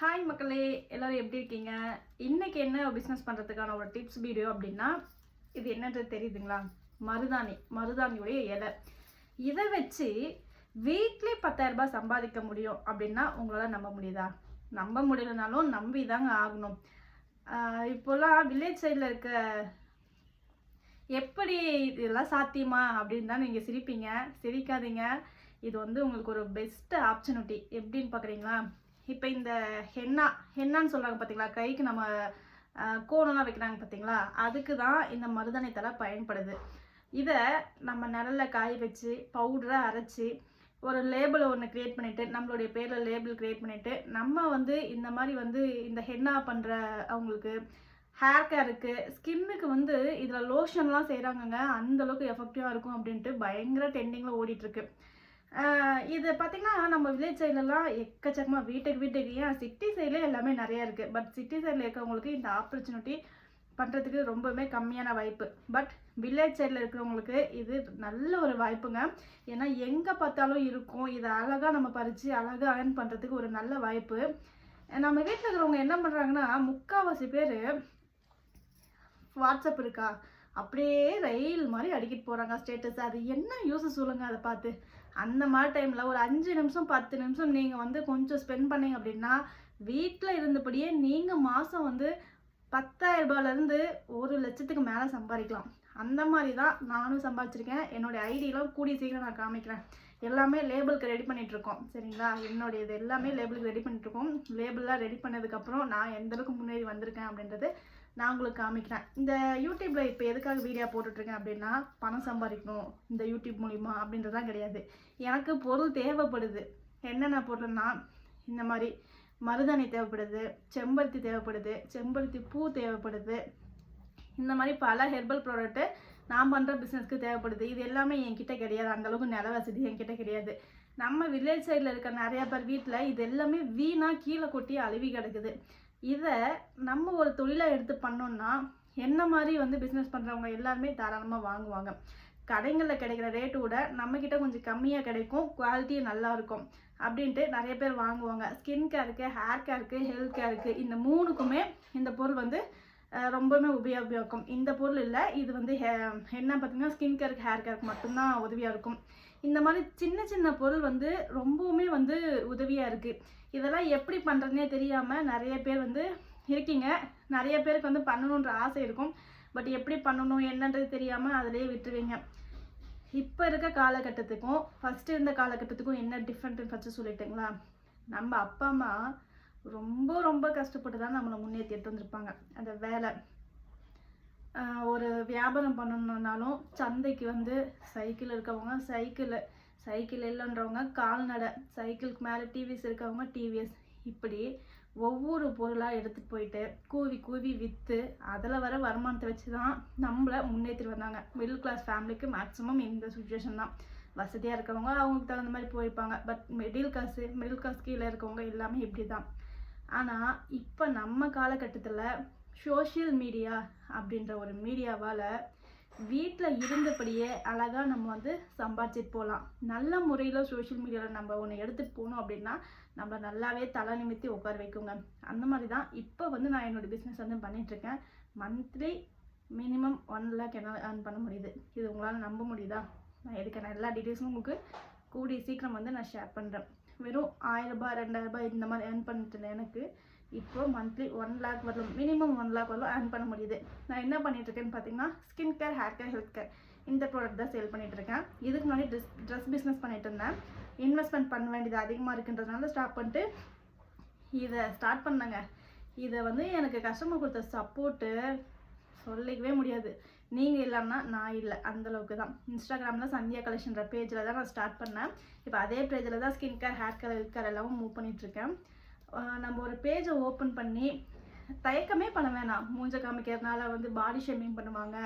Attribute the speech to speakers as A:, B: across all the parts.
A: Hi மக்களே. எல்லோரும் எப்படி இருக்கீங்க? இன்றைக்கி என்ன பிஸ்னஸ் பண்ணுறதுக்கான ஒரு டிப்ஸ் வீடியோ அப்படின்னா இது என்னன்றது தெரியுதுங்களா? மருதாணி மருதாணியுடைய இலை. இதை வச்சு வீக்லி பத்தாயிரரூபா சம்பாதிக்க முடியும் அப்படின்னா உங்களால் நம்ப முடியுதா? நம்ப முடியலனாலும் நம்பி தாங்க ஆகணும். இப்போல்லாம் வில்லேஜ் சைடில் இருக்க எப்படி இதெல்லாம் சாத்தியமா அப்படின்னு தான் நீங்கள் சிரிப்பீங்க. சிரிக்காதீங்க. இது வந்து உங்களுக்கு ஒரு பெஸ்ட் ஆப்பர்ச்சுனிட்டி எப்படின்னு பார்க்குறீங்களா இப்போ இந்த ஹென்னா ஹென்னான்னு சொல்கிறாங்க பார்த்தீங்களா கைக்கு நம்ம கோணம்லாம் வைக்கிறாங்க பார்த்தீங்களா அதுக்கு தான் இந்த மருதாணி தலை பயன்படுது. இதை நம்ம நிழலில் காய வச்சு பவுடரை அரைச்சி ஒரு லேபிள் ஒன்று க்ரியேட் பண்ணிவிட்டு நம்மளுடைய பேரில் லேபிள் க்ரியேட் பண்ணிவிட்டு நம்ம வந்து இந்த மாதிரி வந்து இந்த ஹென்னா பண்ணுற அவங்களுக்கு ஹேர் கேருக்கு ஸ்கின்னுக்கு வந்து இதில் லோஷன்லாம் செய்கிறாங்கங்க அந்தளவுக்கு எஃபெக்டிவாக இருக்கும் அப்படின்ட்டு பயங்கர ட்ரெண்டிங்கில் ஓடிட்டுருக்கு இது பார்த்திங்கன்னா நம்ம வில்லேஜ் சைட்லலாம் எக்கச்சக்கமாக வீட்டுக்கு வீட்டுக்கு ஏன் சிட்டி சைடில் எல்லாமே நிறையா இருக்குது பட் சிட்டி சைடில் இருக்கிறவங்களுக்கு இந்த ஆப்பர்ச்சுனிட்டி பண்ணுறதுக்கு ரொம்பவுமே கம்மியான வாய்ப்பு. பட் வில்லேஜ் சைடில் இருக்கிறவங்களுக்கு இது நல்ல ஒரு வாய்ப்புங்க. ஏன்னா எங்கே பார்த்தாலும் இருக்கும். இதை அழகாக நம்ம பறித்து அழகாக அயர்ன் பண்ணுறதுக்கு ஒரு நல்ல வாய்ப்பு. நம்ம வீட்டில் இருக்கிறவங்க என்ன பண்ணுறாங்கன்னா முக்கால்வாசி பேர் வாட்ஸ்அப் இருக்கா? அப்படியே ரயில் மாதிரி அடிக்கிட்டு போகிறாங்க ஸ்டேட்டஸ் அது என்ன யூஸ் சொல்லுங்கள் அதை பார்த்து. அந்த மாதிரி டைமில் ஒரு அஞ்சு நிமிஷம் பத்து நிமிஷம் நீங்கள் வந்து கொஞ்சம் ஸ்பெண்ட் பண்ணீங்க அப்படின்னா வீட்டில் இருந்தபடியே நீங்கள் மாதம் வந்து பத்தாயிரம் ரூபாயிலேருந்து ஒரு லட்சத்துக்கு மேலே சம்பாதிக்கலாம். அந்த மாதிரி தான் நானும் சம்பாதிச்சிருக்கேன். என்னுடைய ஐடியெலாம் கூடிய சீக்கிரம் நான் காமிக்கிறேன். எல்லாமே லேபிளுக்கு ரெடி பண்ணிகிட்ருக்கோம் சரிங்களா? என்னுடைய இது எல்லாமே லேபிளுக்கு ரெடி பண்ணிகிட்ருக்கோம் லேபிளெலாம் லேபிள்லாம் ரெடி பண்ணதுக்கப்புறம் நான் எந்த அளவுக்கு முன்னேறி வந்திருக்கேன் அப்படின்றது நான் உங்களுக்கு காமிக்கிறேன். இந்த யூடியூப்ல இப்போ எதுக்காக வீடியோ போட்டுட்ருக்கேன் அப்படின்னா பணம் சம்பாதிக்கணும் இந்த யூடியூப் மூலிமா அப்படின்றதான் கிடையாது. எனக்கு பொருள் தேவைப்படுது. என்னென்ன பொருள்னா இந்த மாதிரி மருதாணி தேவைப்படுது செம்பருத்தி தேவைப்படுது செம்பருத்தி பூ தேவைப்படுது. இந்த மாதிரி பல ஹெர்பல் ப்ராடக்ட்டு நான் பண்ணுற பிஸ்னஸ்க்கு தேவைப்படுது. இது எல்லாமே என்கிட்ட கிடையாது. அந்தளவுக்கு நில வசதி என்கிட்ட கிடையாது. நம்ம வில்லேஜ் சைடில் இருக்க நிறையா பேர் வீட்டில் இது எல்லாமே வீணாக கீழே கொட்டி அழுவி கிடக்குது. இதை நம்ம ஒரு தொழிலாக எடுத்து பண்ணோம்னா என்ன மாதிரி வந்து பிஸ்னஸ் பண்ணுறவங்க எல்லாருமே தாராளமாக வாங்குவாங்க. கடைங்களில் கிடைக்கிற ரேட்டு விட நம்மக்கிட்ட கொஞ்சம் கம்மியாக கிடைக்கும் குவாலிட்டியும் நல்லா இருக்கும் அப்படின்ட்டு நிறைய பேர் வாங்குவாங்க. ஸ்கின் கேருக்கு ஹேர் கேருக்கு ஹெல்த் கேருக்கு இந்த மூணுக்குமே இந்த பொருள் வந்து ரொம்பவுமே உபயோகம் இந்த பொருள் இல்லை இது வந்து ஹே- என்ன பார்த்தீங்கன்னா ஸ்கின் கேருக்கு ஹேர் கேருக்கு மட்டும்தான் உதவியாக இருக்கும். இந்த மாதிரி சின்ன சின்ன பொருள் வந்து ரொம்பவுமே வந்து உதவியாக இருக்குது இதெல்லாம் எப்படி பண்ணுறதுனே தெரியாமல் நிறைய பேர் வந்து இருக்கீங்க. நிறைய பேருக்கு வந்து பண்ணணுன்ற ஆசை இருக்கும். பட் எப்படி பண்ணணும் என்னன்றது தெரியாமல் அதிலேயே விட்டுருவீங்க. இப்போ இருக்க காலகட்டத்துக்கும் ஃபஸ்ட்டு இருந்த காலகட்டத்துக்கும் என்ன டிஃப்ரெண்ட்டுன்னு ஃபஸ்ட்டு சொல்லிட்டுங்களா? நம்ம அப்பா அம்மா ரொம்ப ரொம்ப கஷ்டப்பட்டு தான் நம்மளை முன்னேற்றி எடுத்து வந்திருப்பாங்க. அந்த வேலை ஒரு வியாபாரம் பண்ணணுன்னாலும் சந்தைக்கு வந்து சைக்கிள் இருக்கவங்க சைக்கிள் சைக்கிள் இல்லைன்றவங்க கால்நடை சைக்கிளுக்கு மேலே டிவிஎஸ் இருக்கவங்க டிவிஎஸ் இப்படி ஒவ்வொரு பொருளாக எடுத்துகிட்டு போயிட்டு கூவி கூவி விற்று அதில் வர வருமானத்தை வச்சு தான் நம்மளை முன்னேற்றிட்டு வந்தாங்க. மிடில் கிளாஸ் ஃபேமிலிக்கு மேக்ஸிமம் இந்த சுச்சுவேஷன் தான். வசதியாக இருக்கவங்க அவங்களுக்கு தகுந்த மாதிரி போயிருப்பாங்க. But middle class middle class கீழே இருக்கவங்க எல்லாமே இப்படி தான் ஆனால் இப்போ நம்ம காலகட்டத்தில் சோஷியல் மீடியா அப்படின்ற ஒரு மீடியாவால் வீட்டில் இருந்தபடியே அழகாக நம்ம வந்து சம்பாதிச்சிட்டு போகலாம் நல்ல முறையில் சோஷியல் மீடியாவில் நம்ம ஒன்று எடுத்துகிட்டு போகணும் அப்படின்னா நம்ம நல்லாவே தலை நிமித்தி உட்கார வைக்குங்க. அந்த மாதிரி தான் இப்போ வந்து நான் என்னோடய பிஸ்னஸ் வந்து பண்ணிகிட்ருக்கேன் மந்த்லி மினிமம் ஒன் லேக் என்னால் ஏர்ன் பண்ண முடியுது. இது உங்களால் நம்ப முடியுதா? நான் இதுக்கான எல்லா டீட்டெயில்ஸும் உங்களுக்கு கூடிய சீக்கிரம் வந்து நான் ஷேர் பண்ணுறேன் வெறும் ஆயிரரூபா ரெண்டாயிரரூபா இந்த மாதிரி ஏர்ன் பண்ணிட்டு இருந்தேன் எனக்கு. இப்போ மந்த்லி ஒன் லேக் வரலும் மினிமம் ஒன் லேக் வரலும் ஏர்ன் பண்ண முடியுது. நான் என்ன பண்ணிட்டு இருக்கேன் பார்த்தீங்கன்னா skin care hair care health care இந்த ப்ராடக்ட் தான் சேல் பண்ணிட்டு இருக்கேன் இதுக்கு முன்னாடி ட்ரெஸ் ட்ரெஸ் பிஸ்னஸ் பண்ணிட்டு இருந்தேன். இன்வெஸ்ட்மெண்ட் பண்ண வேண்டியது அதிகமாக இருக்குன்றதுனால ஸ்டார்ட் பண்ணிட்டு இதை ஸ்டார்ட் பண்ணேங்க. இதை வந்து எனக்கு கஸ்டமர் கொடுத்த சப்போர்ட்டு சொல்லிக்கவே முடியாது. நீங்கள் இல்லைன்னா நான் இல்லை. அந்தளவுக்கு தான். இன்ஸ்டாகிராமில் சந்தியா கலெக்ஷன்ற பேஜில் தான் நான் ஸ்டார்ட் பண்ணேன். இப்போ அதே பேஜில் தான் skin care hair care health care எல்லாமே மூவ் பண்ணிகிட்ருக்கேன் நம்ம ஒரு பேஜை ஓப்பன் பண்ணி தயக்கமே பண்ண வேணாம். மூஞ்ச காமிக்கிறதுனால வந்து பாடி ஷேமிங் பண்ணுவாங்க.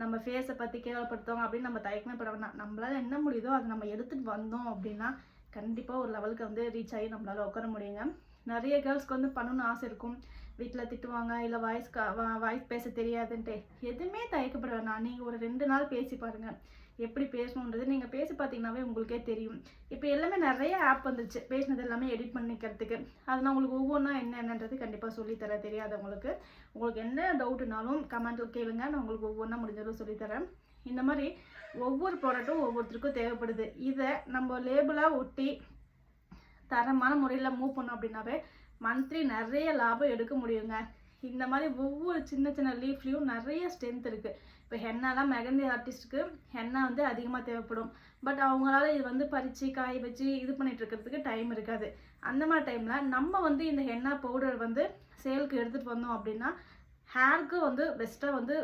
A: நம்ம ஃபேஸை பற்றி கேவலப்படுத்துவாங்க அப்படின்னு நம்ம தயக்கமே பண்ண வேணாம். நம்மளால் என்ன முடியுதோ அதை நம்ம எடுத்துகிட்டு வந்தோம் அப்படின்னா கண்டிப்பாக ஒரு லெவலுக்கு வந்து ரீச் ஆகி நம்மளால் உட்கார முடியுங்க. நிறைய கேர்ள்ஸ்க்கு வந்து பண்ணணும்னு ஆசை இருக்கும். வீட்டில் திட்டுவாங்க இல்லை வாய்ஸ் வாய்ஸ் பேச தெரியாதுன்ட்டு எதுவுமே தயக்கப்பட வேணாம் நீங்கள் ஒரு ரெண்டு நாள் பேசி பாருங்கள் எப்படி பேசணுன்றது நீங்கள் பேசி பார்த்தீங்கன்னாவே உங்களுக்கே தெரியும். இப்போ எல்லாமே நிறைய ஆப் வந்துருச்சு. பேசினது எல்லாமே எடிட் பண்ணிக்கிறதுக்கு. அது உங்களுக்கு ஒவ்வொன்றா என்னென்னன்றது கண்டிப்பாக சொல்லித்தர தெரியாதவங்களுக்கு உங்களுக்கு. என்ன டவுட்னாலும் கமெண்ட்டில் கேளுங்க. நான் உங்களுக்கு ஒவ்வொன்றா முடிஞ்சளவு சொல்லித்தரேன் இந்த மாதிரி ஒவ்வொரு ப்ராடக்ட்டும் ஒவ்வொருத்தருக்கும் தேவைப்படுது. இதை நம்ம லேபிளாக ஒட்டி தரமான முறையில் மூவ் பண்ணோம் அப்படின்னாவே மந்த்லி நிறைய லாபம் எடுக்க முடியுங்க. இந்த மாதிரி ஒவ்வொரு சின்ன சின்ன லீஃப்லேயும் நிறைய ஸ்ட்ரென்த் இருக்குது இப்போ ஹென்னாலாம் மெகந்தி ஆர்டிஸ்ட்டுக்கு ஹென்னா வந்து அதிகமாக தேவைப்படும். பட் அவங்களால இது வந்து பறித்து காய வச்சு இது பண்ணிட்டு இருக்கிறதுக்கு டைம் இருக்காது. அந்த மாதிரி டைமில் நம்ம வந்து இந்த ஹென்னா பவுடர் வந்து சேலுக்கு எடுத்துகிட்டு வந்தோம் அப்படின்னா ஹேருக்கு வந்து பெஸ்ட்டாக வந்து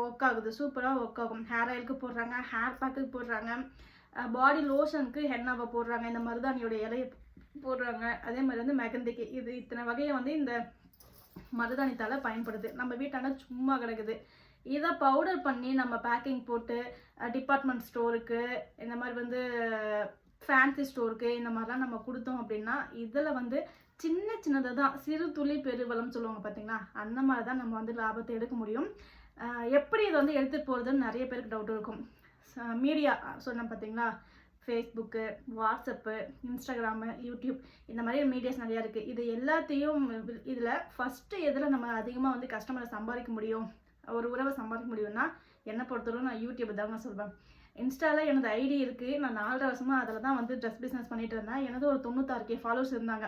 A: ஒர்க் ஆகுது. சூப்பராக ஒர்க் ஆகும். ஹேர் ஆயிலுக்கு போடுறாங்க ஹேர் பேக்குக்கு போடுறாங்க பாடி லோஷனுக்கு ஹென்னாவை போடுறாங்க. இந்த மருதாணியோட இலையை போடுறாங்க. அதே மாதிரி வந்து மெகந்திக்கு. இது இத்தனை வகையை வந்து இந்த மருதாணித்தால பயன்படுது. நம்ம வீட்டாண்ட சும்மா கிடக்குது. இதை பவுடர் பண்ணி நம்ம பேக்கிங் போட்டு டிபார்ட்மெண்ட் ஸ்டோருக்கு இந்த மாதிரி வந்து ஃபேன்சி ஸ்டோருக்கு இந்த மாதிரிலாம் நம்ம கொடுத்தோம் அப்படின்னா இதில் வந்து சின்ன சின்னதாக தான். சிறு துளி பெருவளம் சொல்லுவாங்க பார்த்தீங்களா? அந்த மாதிரி தான் நம்ம வந்து லாபத்தை எடுக்க முடியும். எப்படி இதை வந்து எடுத்துகிட்டு போகிறதுன்னு நிறைய பேருக்கு டவுட் இருக்கும். மீடியா சொன்னேன் பார்த்தீங்களா? ஃபேஸ்புக்கு வாட்ஸ்அப்பு இன்ஸ்டாகிராமு யூடியூப் இந்த மாதிரி மீடியாஸ் நிறையா இருக்குது இது எல்லாத்தையும் இதில் ஃபஸ்ட்டு எதில் நம்ம அதிகமாக வந்து கஸ்டமரை சம்பாதிக்க முடியும்? ஒரு உறவை சம்பாதிக்க முடியும்னா என்னை பொறுத்தவரை நான் யூடியூப் தாங்க சொல்வேன். இன்ஸ்டாவில் எனது ஐடி இருக்குது நான் நாலரை வருஷமாக அதில் தான் வந்து ட்ரெஸ் பிஸ்னஸ் பண்ணிட்டு இருந்தேன். எனது ஒரு தொண்ணூத்தாறு கே ஃபாலோவர்ஸ் இருந்தாங்க.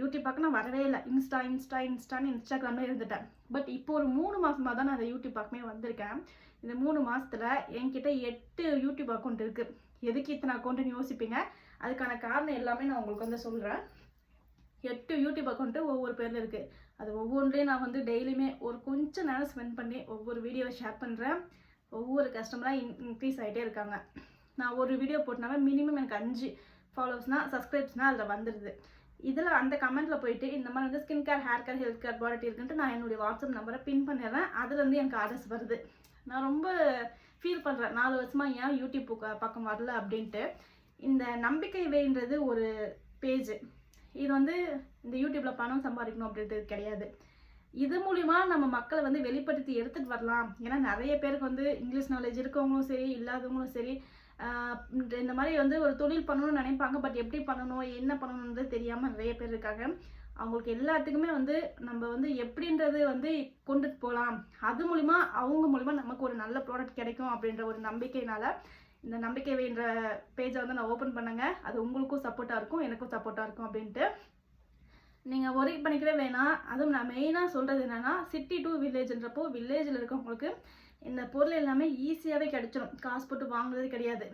A: யூடியூப் பார்க்க நான் வரவே இல்லை. இன்ஸ்டா இன்ஸ்டா இன்ஸ்டான்னு இன்ஸ்டாகிராமே இருந்துட்டேன். பட் இப்போ ஒரு மூணு மாதமாக தான் நான் அந்த யூடியூப் பக்கமே வந்திருக்கேன். இந்த மூணு மாதத்தில் என்கிட்ட எட்டு யூடியூப் அக்கௌண்ட் இருக்குது எதுக்கு இத்தனை அக்கௌண்ட்டுன்னு யோசிப்பீங்க? அதுக்கான காரணம் எல்லாமே நான் உங்களுக்கு வந்து சொல்கிறேன் எட்டு யூடியூப் அக்கௌண்ட்டு ஒவ்வொரு பேரில் இருக்குது அது ஒவ்வொன்றையும் நான் வந்து டெய்லியுமே ஒரு கொஞ்சம் நேரம் ஸ்பெண்ட் பண்ணி ஒவ்வொரு வீடியோவை ஷேர் பண்ணுறேன் ஒவ்வொரு கஸ்டமராக இன் இன்க்ரீஸ் ஆகிட்டே இருக்காங்க. நான் ஒரு வீடியோ போட்டனாவே மினிமம் எனக்கு அஞ்சு ஃபாலோவர்ஸ்னால் சப்ஸ்கிரைப்ஸ்னால் அதில் வந்துடுது இதில் அந்த கமெண்ட்டில் போயிட்டு இந்த மாதிரி வந்து skin care hair care health care product இருக்குன்ட்டு நான் என்னுடைய வாட்ஸ்அப் நம்பரை பின் பண்ணிடுறேன். அதுலேருந்து எனக்கு ஆர்டர்ஸ் வருது. நான் ரொம்ப ஃபீல் பண்ணுறேன் நாலு வருஷமாக ஏன் யூடியூப் பக்கம் வரல அப்படின்ட்டு இந்த நம்பிக்கை வேன்றது ஒரு பேஜ் இது வந்து இந்த யூடியூப்பில் பணம் சம்பாதிக்கணும் அப்படின்றது கிடையாது. இது மூலிமா நம்ம மக்களை வந்து வெளிப்படுத்தி எடுத்துகிட்டு வரலாம். ஏன்னா நிறைய பேருக்கு வந்து இங்கிலீஷ் நாலேஜ் இருக்கவங்களும் சரி இல்லாதவங்களும் சரி இந்த இந்த மாதிரி வந்து ஒரு தொழில் பண்ணணும்னு நினைப்பாங்க. பட் எப்படி பண்ணணும் என்ன பண்ணணுன்றது தெரியாமல் நிறைய பேர் இருக்காங்க. அவங்களுக்கு எல்லாத்துக்குமே வந்து நம்ம வந்து எப்படின்றது வந்து கொண்டுட்டு போகலாம். அது மூலிமா அவங்க மூலிமா நமக்கு ஒரு நல்ல ப்ராடக்ட் கிடைக்கும் அப்படின்ற ஒரு நம்பிக்கையினால இந்த நம்பிக்கை வேண்ட பேஜை வந்து நான் ஓப்பன் பண்ணுங்க. அது உங்களுக்கும் சப்போர்ட்டாக இருக்கும் எனக்கும் சப்போர்ட்டாக இருக்கும் அப்படின்ட்டு. நீங்கள் ஒரே பண்ணிக்கவே வேணாம். அதுவும் நான் மெயினாக சொல்கிறது என்னென்னா சிட்டி டு வில்லேஜ்ன்றப்போ வில்லேஜில் இருக்கவங்களுக்கு இந்த பொருள் எல்லாமே ஈஸியாகவே கிடைச்சிடும் காசு போட்டு வாங்குறது கிடையாது.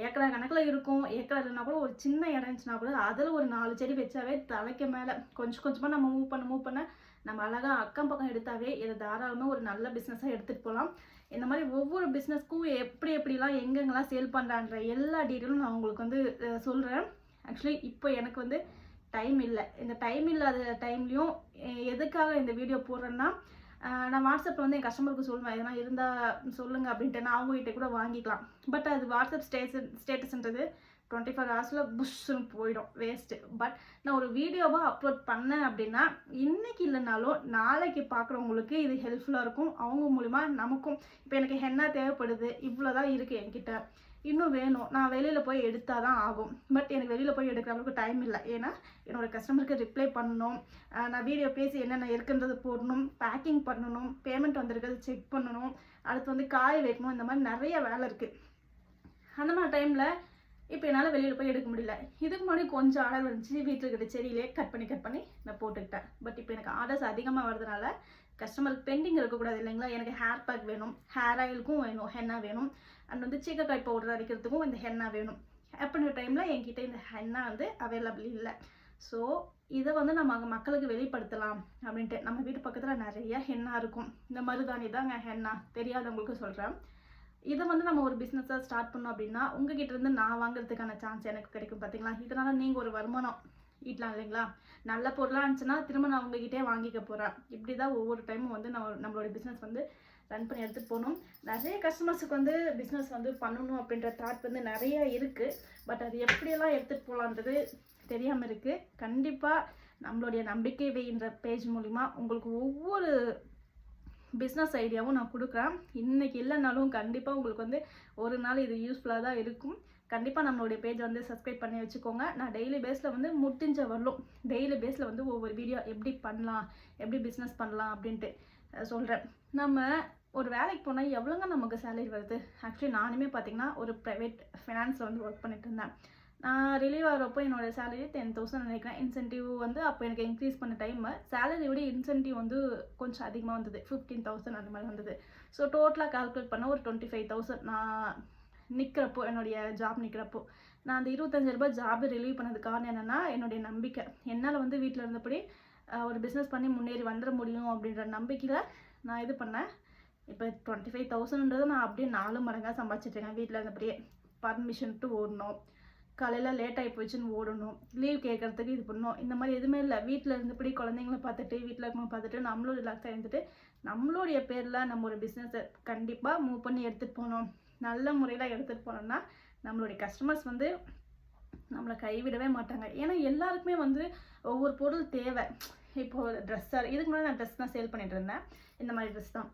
A: ஏக்கரா கணக்கில் இருக்கும். ஏக்கரா இல்லைனா கூட ஒரு சின்ன இடம் இருந்துச்சுன்னா கூட அதில் ஒரு நாலு செடி வச்சாவே தலைக்கு மேலே கொஞ்சம் கொஞ்சமாக நம்ம மூவ் பண்ண மூவ் பண்ண நம்ம அழகாக அக்கம் பக்கம் எடுத்தாவே இதை தாராளமாக ஒரு நல்ல பிஸ்னஸாக எடுத்துகிட்டு போகலாம் இந்த மாதிரி ஒவ்வொரு பிஸ்னஸ்க்கும் எப்படி எப்படிலாம் எங்கெங்கெல்லாம் சேல் பண்ணுறான்ற எல்லா டீட்டெயிலும் நான் உங்களுக்கு வந்து சொல்கிறேன் ஆக்சுவலி இப்போ எனக்கு வந்து டைம் இல்லை. இந்த டைம் இல்லாத டைம்லேயும் எதுக்காக இந்த வீடியோ போடுறேன்னா நான் வாட்ஸ்அப்பில் வந்து என் கஸ்டமருக்கு சொல்லுவேன் எதனா இருந்தால் சொல்லுங்க அப்படின்ட்டு. நான் அவங்ககிட்ட கூட வாங்கிக்கலாம். பட் அது வாட்ஸ்அப் ஸ்டேட்டஸ் ஸ்டேட்டஸ்ன்றது டுவெண்ட்டி ஃபைவ் ஹவர்ஸில் புஷ்ஷுன்னு போயிடும் வேஸ்ட்டு பட் நான் ஒரு வீடியோவாக அப்லோட் பண்ணேன் அப்படின்னா இன்றைக்கி இல்லைனாலும் நாளைக்கு பார்க்குறவங்களுக்கு இது ஹெல்ப்ஃபுல்லாக இருக்கும். அவங்க மூலிமா நமக்கும் இப்போ எனக்கு என்ன தேவைப்படுது இவ்வளோ தான் இருக்குது என்கிட்ட. இன்னும் வேணும். நான் வெளியில் போய் எடுத்தால் தான் ஆகும். பட் எனக்கு வெளியில் போய் எடுக்கிற அளவுக்கு டைம் இல்லை. ஏன்னா என்னோட கஸ்டமருக்கு ரிப்ளை பண்ணணும். நான் வீடியோ பேசி என்னென்ன இருக்குன்றது போடணும். பேக்கிங் பண்ணணும். பேமெண்ட் வந்திருக்கிறது செக் பண்ணணும். அடுத்து வந்து காய வைக்கணும். இந்த மாதிரி நிறைய வேலை இருக்குது அந்த மாதிரி டைமில் இப்போ என்னால் வெளியில் போய் எடுக்க முடியல. இதுக்கு முன்னாடி கொஞ்சம் ஆர்டர் வந்துச்சு. வீட்டில் இருக்கிற செடியிலே கட் பண்ணி கட் பண்ணி நான் போட்டுக்கிட்டேன். பட் இப்போ எனக்கு ஆர்டர்ஸ் அதிகமாக வரதுனால கஸ்டமருக்கு பெண்டிங் இருக்கக்கூடாது இல்லைங்களா? எனக்கு ஹேர் பேக் வேணும். ஹேர் ஆயிலுக்கும் வேணும். ஹென்னா வேணும். அண்ட் வந்து சீக்கக்காய் பவுடர் அரைக்கிறதுக்கும் இந்த ஹென்னா வேணும். அப்படின்ற டைமில் என்கிட்ட இந்த ஹென்னா வந்து அவைலபிள் இல்லை. ஸோ இதை வந்து நம்ம அங்கே மக்களுக்கு வெளிப்படுத்தலாம் அப்படின்ட்டு. நம்ம வீட்டு பக்கத்தில் நிறைய ஹென்னா இருக்கும். இந்த மருதாணி தாங்க ஹென்னா தெரியாதவங்களுக்கு சொல்கிறேன் இதை வந்து நம்ம ஒரு பிஸ்னஸாக ஸ்டார்ட் பண்ணோம் அப்படின்னா உங்ககிட்ட இருந்து நான் வாங்குறதுக்கான சான்ஸ் எனக்கு கிடைக்கும் பார்த்தீங்களா இதனால் நீங்கள் ஒரு வருமானம் ஈட்டலாம் இல்லைங்களா? நல்ல பொருளாக இருந்துச்சுன்னா திரும்ப நான் உங்ககிட்டே வாங்கிக்க போகிறேன் இப்படி தான் ஒவ்வொரு டைமும் வந்து நான் நம்மளோட பிஸ்னஸ் வந்து ரன் பண்ணி எடுத்துகிட்டு போகணும். நிறைய கஸ்டமர்ஸுக்கு வந்து பிஸ்னஸ் வந்து பண்ணணும் அப்படின்ற தாட் வந்து நிறைய இருக்குது பட் அது எப்படியெல்லாம் எடுத்துகிட்டு போகலான்றது தெரியாமல் இருக்குது கண்டிப்பாக நம்மளுடைய நம்பிக்கை வைன்ற பேஜ் மூலிமா உங்களுக்கு ஒவ்வொரு பிஸ்னஸ் ஐடியாவும் நான் கொடுக்குறேன். இன்றைக்கி இல்லைனாலும் கண்டிப்பாக உங்களுக்கு வந்து ஒரு நாள் இது யூஸ்ஃபுல்லாக தான் இருக்கும். கண்டிப்பாக நம்மளுடைய பேஜ் வந்து சப்ஸ்கிரைப் பண்ணி வச்சுக்கோங்க. நான் டெய்லி பேஸில் வந்து முடிஞ்ச வரலும் டெய்லி பேஸில் வந்து ஒவ்வொரு வீடியோ எப்படி பண்ணலாம் எப்படி பிஸ்னஸ் பண்ணலாம் அப்படின்ட்டு சொல்கிறேன் நம்ம ஒரு வேலைக்கு போனால் எவ்வளோங்க நமக்கு சேலரி வருது? ஆக்சுவலி நானுமே பார்த்தீங்கன்னா ஒரு ப்ரைவேட் ஃபினான்ஸில் வந்து ஒர்க் பண்ணிட்டு இருந்தேன். நான் ரிலீவ் ஆகிறப்போ என்னோட சேலரி டென் தௌசண்ட் நினைக்கிறேன். இன்சென்டிவ் வந்து அப்போ எனக்கு இன்க்ரீஸ் பண்ண டைம் சேலரி விட இன்சென்டிவ் வந்து கொஞ்சம் அதிகமாக வந்தது. ஃபிஃப்டீன் தௌசண்ட் அந்த மாதிரி வந்தது. ஸோ டோட்டலாக கால்குலேட் பண்ண ஒரு டுவெண்ட்டி ஃபைவ் தௌசண்ட் நான் நிற்கிறப்போ என்னுடைய ஜாப் நிற்கிறப்போ நான் அந்த இருபத்தஞ்சு ரூபாய் ஜாப் ரிலீவ் பண்ணது காரணம் என்னென்னா என்னுடைய நம்பிக்கை. என்னால் வந்து வீட்டில் இருந்தபடி ஒரு பிஸ்னஸ் பண்ணி முன்னேறி வந்துட முடியும் அப்படின்ற நம்பிக்கையில் நான் இது பண்ணேன். இப்போ டுவெண்ட்டி ஃபைவ் தௌசண்ட்ன்றது நான் அப்படியே நாலு மடங்காக சம்பாதிச்சிட்ருக்கேன் வீட்டில் இருந்தபடியே பர்மிஷன்ட்டு ஓடணும். காலையில் லேட் ஆகி போச்சுன்னு ஓடணும். லீவ் கேட்கறதுக்கு இது பண்ணணும். இந்த மாதிரி எதுவுமே இல்லை. வீட்டில் இருந்தபடி குழந்தைங்கள பார்த்துட்டு வீட்டில் இருக்கவங்க பார்த்துட்டு நம்மளும் ரிலாக்ஸாக இருந்துட்டு நம்மளுடைய பேரில் நம்ம ஒரு பிஸ்னஸை கண்டிப்பாக மூவ் பண்ணி எடுத்துகிட்டு போகணும். நல்ல முறையில் எடுத்துகிட்டு போனோம்னா நம்மளுடைய கஸ்டமர்ஸ் வந்து நம்மளை கைவிடவே மாட்டாங்க. ஏன்னா எல்லாருக்குமே வந்து ஒவ்வொரு பொருள் தேவை. இப்போது ட்ரெஸ்ஸாக இதுக்கு முன்னாடி நான் ட்ரெஸ் தான் சேல் பண்ணிகிட்டு இருந்தேன். இந்த மாதிரி ட்ரெஸ் தான்.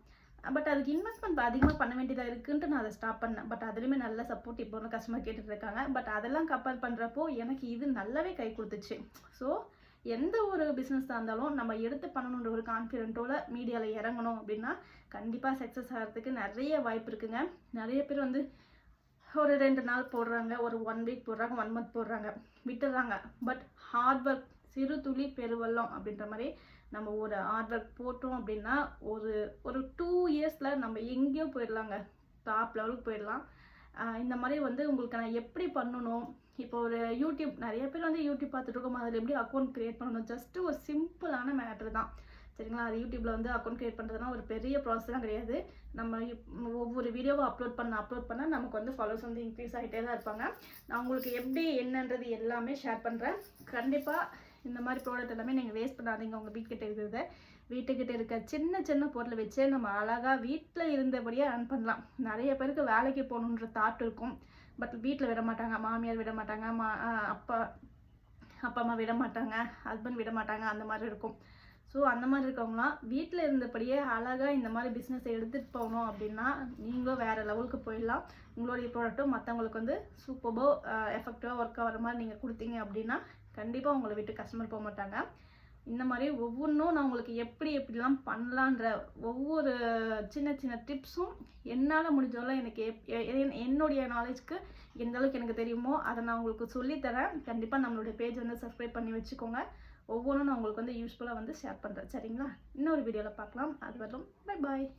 A: பட் அதுக்கு இன்வெஸ்ட்மெண்ட் அதிகமாக பண்ண வேண்டியதாக இருக்குன்ட்டு நான் அதை ஸ்டாப் பண்ணேன். பட் அதுலேயுமே நல்ல சப்போர்ட் இப்போ ஒன்று கஸ்டமர் கேட்டுட்டு இருக்காங்க பட் அதெல்லாம் கம்பேர் பண்ணுறப்போ எனக்கு இது நல்லாவே கை கொடுத்துச்சு. ஸோ எந்த ஒரு பிஸ்னஸாக இருந்தாலும் நம்ம எடுத்து பண்ணணுன்ற ஒரு கான்ஃபிடென்ட்டோட மீடியாவில் இறங்கணும் அப்படின்னா கண்டிப்பாக சக்ஸஸ் ஆகிறதுக்கு நிறைய வாய்ப்பு இருக்குங்க. நிறைய பேர் வந்து ஒரு ரெண்டு நாள் போடுறாங்க ஒரு ஒன் வீக் போடுறாங்க ஒன் மந்த் போடுறாங்க விட்டுறாங்க. பட் ஹார்ட் ஒர்க் சிறு துளி பெருவெல்லாம் அப்படின்ற மாதிரி நம்ம ஒரு ஹார்ட் ஒர்க் போட்டோம் அப்படின்னா ஒரு ஒரு டூ இயர்ஸில் நம்ம எங்கேயோ போயிடலாங்க. டாப் லெவலுக்கு போயிடலாம். இந்த மாதிரி வந்து உங்களுக்கு நான் எப்படி பண்ணணும்? இப்போ ஒரு யூடியூப் நிறைய பேர் வந்து யூடியூப் பார்த்துட்டு இருக்கோம் அதில் எப்படி அக்கௌண்ட் க்ரியேட் பண்ணணும்? ஜஸ்ட்டு ஒரு சிம்பிளான மேட்ரு தான். சரிங்களா? அது யூடியூப்பில் வந்து அக்கௌண்ட் க்ரியேட் பண்ணுறதுனா ஒரு பெரிய ப்ராசஸ்லாம் கிடையாது. நம்ம ஒவ்வொரு வீடியோவை அப்லோட் பண்ண அப்லோட் பண்ண நமக்கு வந்து ஃபாலோஸ் வந்து இன்க்ரீஸ் ஆகிட்டே தான் இருப்பாங்க. நான் உங்களுக்கு எப்படி என்னன்றது எல்லாமே ஷேர் பண்ணுறேன் கண்டிப்பாக இந்த மாதிரி ப்ராடக்ட் எல்லாமே நீங்கள் வேஸ்ட் பண்ணாதீங்க. உங்கள் வீட்டுக்கிட்ட இருக்கிறத. வீட்டுக்கிட்ட இருக்க சின்ன சின்ன பொருளை வச்சே நம்ம அழகாக வீட்டில் இருந்தபடியே ரன் பண்ணலாம். நிறைய பேருக்கு வேலைக்கு போகணுன்ற தாட் இருக்கும். பட் வீட்டில் விட மாட்டாங்க. மாமியார் விட மாட்டாங்க. மா அப்பா அப்பா அம்மா விட மாட்டாங்க. ஹஸ்பண்ட் விட மாட்டாங்க. அந்த மாதிரி இருக்கும். ஸோ அந்த மாதிரி இருக்கவங்களாம் வீட்டில் இருந்தபடியே அழகாக இந்த மாதிரி பிஸ்னஸ் எடுத்துகிட்டு போகணும் அப்படின்னா நீங்களும் வேறு லெவலுக்கு போயிடலாம். உங்களுடைய ப்ராடக்ட்டும் மற்றவங்களுக்கு வந்து சூப்பர்போ எஃபெக்டிவாக ஒர்க் ஆகிற மாதிரி நீங்கள் கொடுத்தீங்க அப்படின்னா கண்டிப்பாக உங்களை விட்டு கஸ்டமர் போக மாட்டாங்க. இந்த மாதிரி ஒவ்வொன்றும் நான் உங்களுக்கு எப்படி எப்படிலாம் பண்ணலான்ற ஒவ்வொரு சின்ன சின்ன டிப்ஸும் என்னால் முடிஞ்சவரை எனக்கு எப்- என்னுடைய நாலேஜ்க்கு எந்த அளவுக்கு எனக்கு தெரியுமோ அதை நான் உங்களுக்கு சொல்லித்தரேன். கண்டிப்பாக நம்மளுடைய பேஜ் வந்து சப்ஸ்கிரைப் பண்ணி வச்சுக்கோங்க. ஒவ்வொன்றும் நான் உங்களுக்கு வந்து யூஸ்ஃபுல்லாக வந்து ஷேர் பண்ணுறேன் சரிங்களா? இன்னொரு வீடியோவில் பார்க்கலாம். அது வரலும் பை பாய்